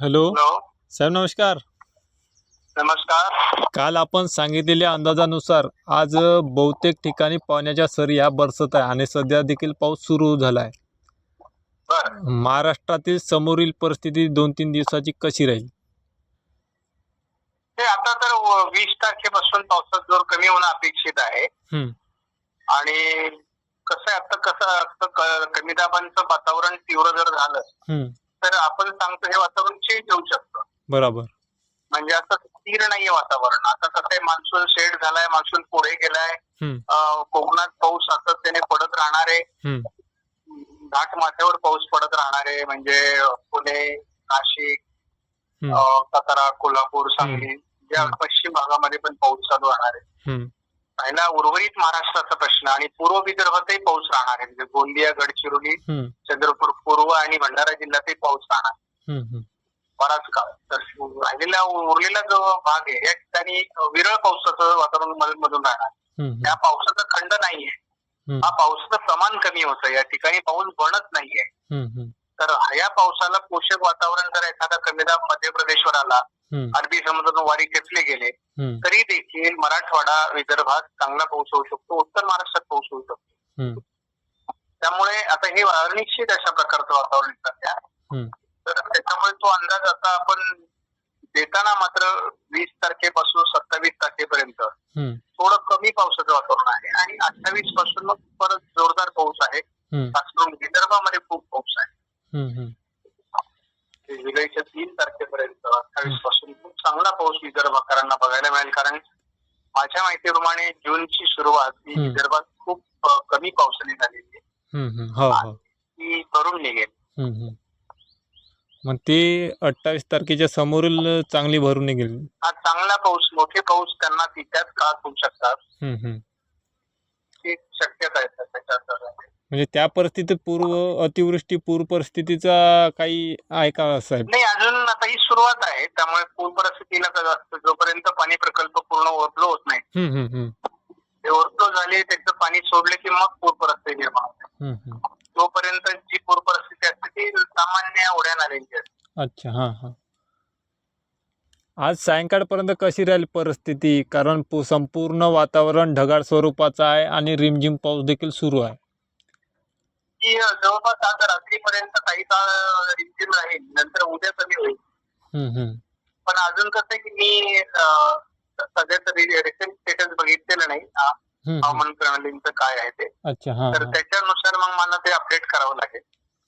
Hello. साहेब नमस्कार. नमस्कार. काल आपण सांगितलेल्या अंदाजानुसार आज बहुतेक ठिकाणी पाण्याच्या सरी ह्या बरसत आहे आणि सध्या देखील पाऊस सुरू झाला आहे महाराष्ट्रातील समोरील परिस्थिती दोन तीन दिवसाची कशी राहील? ते आता तर वीस तारखेपासून पावसाचा जोर कमी होणं अपेक्षित आहे. आणि कसं आता कसं असतं कमी दाबांचं वातावरण तीव्र जर झालं तर आपण सांगतो हे वातावरण चेंज होऊ शकतं. बरोबर. म्हणजे असं स्थिर नाहीये वातावरण. आता कसं आहे मान्सून शेड झालाय मान्सून पुढे गेलाय. कोकणात पाऊस सातत्याने पडत राहणार आहे. घाट माथ्यावर पाऊस पडत राहणार आहे. म्हणजे पुणे नाशिक सातारा कोल्हापूर सांगली या. पश्चिम भागामध्ये पण पाऊस चालू राहणार आहे. पहिला उर्वरित महाराष्ट्राचा प्रश्न आणि पूर्व विदर्भातही पाऊस राहणार आहे. म्हणजे गोंदिया गडचिरोली चंद्रपूर पूर्व आणि भंडारा जिल्ह्यातही पाऊस राहणार. बराच काळ. तर राहिलेला उरलेला जो भाग आहे या ठिकाणी विरळ पावसाचं वातावरण मध- मधून राहणार. त्या पावसाचा खंड नाहीये. हा पावसाचं प्रमाण कमी होतं. या ठिकाणी पाऊस बनत नाहीये. तर या पावसाला पोषक वातावरण जर एखादा कमी दाब मध्य प्रदेशवर आला अरबी समुद्रातून वारी खेचले गेले. तरी देखील मराठवाडा विदर्भात चांगला पाऊस होऊ शकतो उत्तर महाराष्ट्रात पाऊस होऊ शकतो त्यामुळे आता हे अनिश्चित अशा प्रकारचं वातावरण सध्या. तर त्याच्यामुळे तो अंदाज आता आपण देताना मात्र वीस तारखेपासून सत्तावीस तारखेपर्यंत थोडं कमी पावसाचं वातावरण आहे आणि अठ्ठावीसपासून मग परत जोरदार पाऊस आहे. खास करून विदर्भामध्ये खूप पाऊस आहे. जुलैच्या विदर्भकरांना बघायला मिळेल. कारण माझ्या माहितीप्रमाणे जूनची सुरुवात ही. विदर्भात खूप कमी पावसाने झालेली आहे. हो हो. ती भरून निघेल. मग ते अठ्ठावीस तारखेच्या समोरील चांगली भरून निघेल. हा चांगला पाऊस मोठे पाऊस त्यांना तिथ्याच काळात होऊ शकतात हम्म, हम्म. ही शक्यता आहे त्याच्यात म्हणजे त्या परिस्थितीत पूर्व अतिवृष्टी पूर परिस्थितीचा काही आहे का साहेब? नाही अजून आता ही सुरुवात आहे. त्यामुळे पूर परिस्थितीला कसं असतं जोपर्यंत पाणी प्रकल्प पूर्ण ओव्हरफ्लो होत नाही हम्म, हम्म, हम्म. ते ओव्हरफ्लो झाले त्याचं पाणी सोडले की मग पूर परिस्थिती निर्माण होते. हम्म, हम्म. तोपर्यंत जी पूर परिस्थिती असते ती सामान्य उड्या आलेली असते. अच्छा हां हां. आज सायंकाळपर्यंत कशी राहील परिस्थिती? कारण पू संपूर्ण वातावरण ढगाळ स्वरूपाचं आहे आणि रिमझिम पाऊस देखील सुरू आहे. की जवळपास आज रात्रीपर्यंत काही काळ रिमझिम राहील. नंतर उद्या कमी होईल. पण अजून कसं आहे की मी सध्या तरी रिसेंट स्टेटस बघितलेलं नाही. हा. हवामान प्रणालींचं काय आहे ते. अच्छा हां तर हां. त्याच्यानुसार मग मला ते अपडेट करावं लागेल.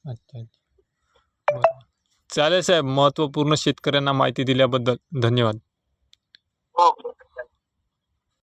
अच्छा चालेल साहेब महत्त्वपूर्ण शेतकऱ्यांना माहिती दिल्याबद्दल धन्यवाद. हो.